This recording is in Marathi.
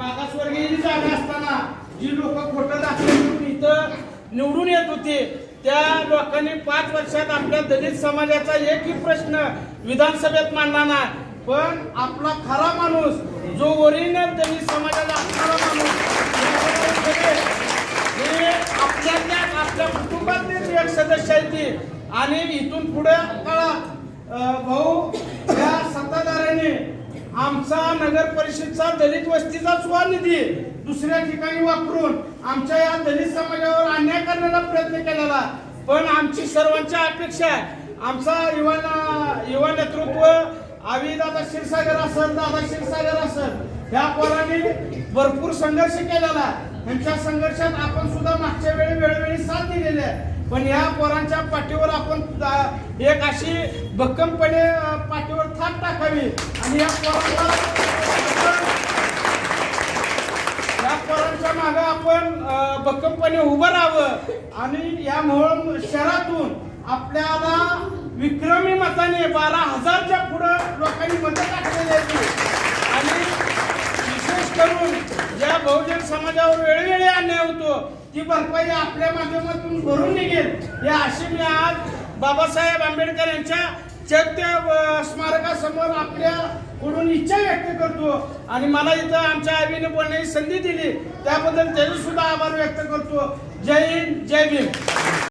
मागासवर्गीय जागा असताना जी लोक खोटं दाखवून इथं निवडून येत होते त्या लोकांनी पाच वर्षात आपल्या दलित समाजाचा एकही प्रश्न विधानसभेत मांडला नाही. पण आपला खरा माणूस जो ओरिजिनल दलित समाजाचा असणारा माणूस हे आपल्या कुटुंबातलेच एक सदस्य आहेत आणि इथून पुढे काळात भाऊ आमचा नगर परिषदचा दलित वस्तीचा सुवा निधी दुसऱ्या ठिकाणी वापरून आमच्या या दलित समाजावर अन्याय करण्याचा प्रयत्न केलेला. पण आमची सर्वांच्या अपेक्षा आहे. आमचा युवा युवा नेतृत्व आवी दादा क्षीरसागर असेल दादा क्षीरसागर असेल ह्या पोरांनी भरपूर संघर्ष केलेला. त्यांच्या संघर्षात आपण सुद्धा मागच्या वेळी वेळोवेळी साथ दिलेली आहे. पण या पोरांच्या पाठीवर आपण एक अशी भक्कमपणे पाठीवर थाप टाकावी. आणि या पोरांना या पोरांच्या मागे आपण भक्कमपणे उभं राहावं. आणि या मोहोळ शहरातून आपल्याला विक्रमी मताने बारा हजारच्या पुढं लोकांनी मतं टाकलेली आहेत. आणि विशेष करून ज्या बहुजन समाजावर वेळोवेळी अन्याय होतो. ती भरपाई आपल्या माध्यमातून भरून निघेल. या अशी मी आज बाबासाहेब आंबेडकर यांच्या चैत्य स्मारकासमोर आपल्या कडून इच्छा व्यक्त करतो. आणि मला इथं आमच्या आईने बोलण्याची संधी दिली. त्याबद्दल त्याचे सुद्धा आभार व्यक्त करतो. जय हिंद जय भीम.